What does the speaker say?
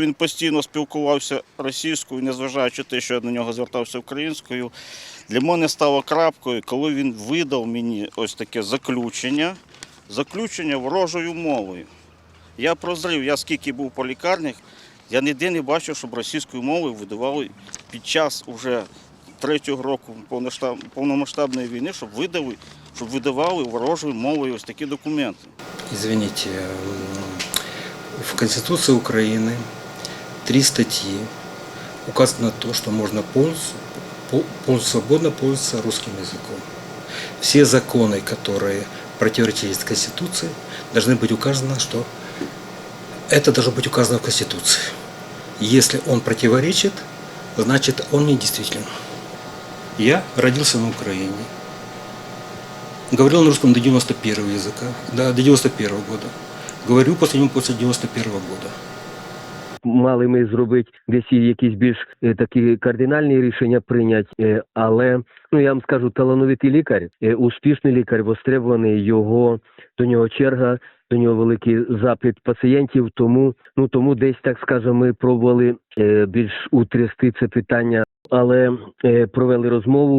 Він постійно спілкувався російською, незважаючи те, що я до нього звертався українською. Для мене стало крапкою, коли він видав мені ось таке заключення, заключення ворожою мовою. Я прозрів, я скільки був по лікарнях, я ніде не бачив, щоб російською мовою видавали під час уже третього року повномасштабної війни, щоб видали, щоб видавали ворожою мовою ось такі документи. Извините, в Конституции Украины три статьи указано то, что можно полностью, пол- полностью свободно пользоваться русским языком. Все законы, которые противоречат Конституции, должны быть указано, что это должно быть указано в Конституции. Если он противоречит, значит он недействителен. Я родился на Украине. Говорил на русском до 91 языка, до 91 года. Говорю после него после 91 года. Мали ми зробити десь якісь більш е, такі кардинальні рішення прийняти, е, але ну я вам скажу, талановитий лікар, е, успішний лікар, востребований його до нього черга, до нього великий запит пацієнтів. Тому ну тому десь так скажемо, ми пробували е, більш утрясти це питання, але е, провели розмову.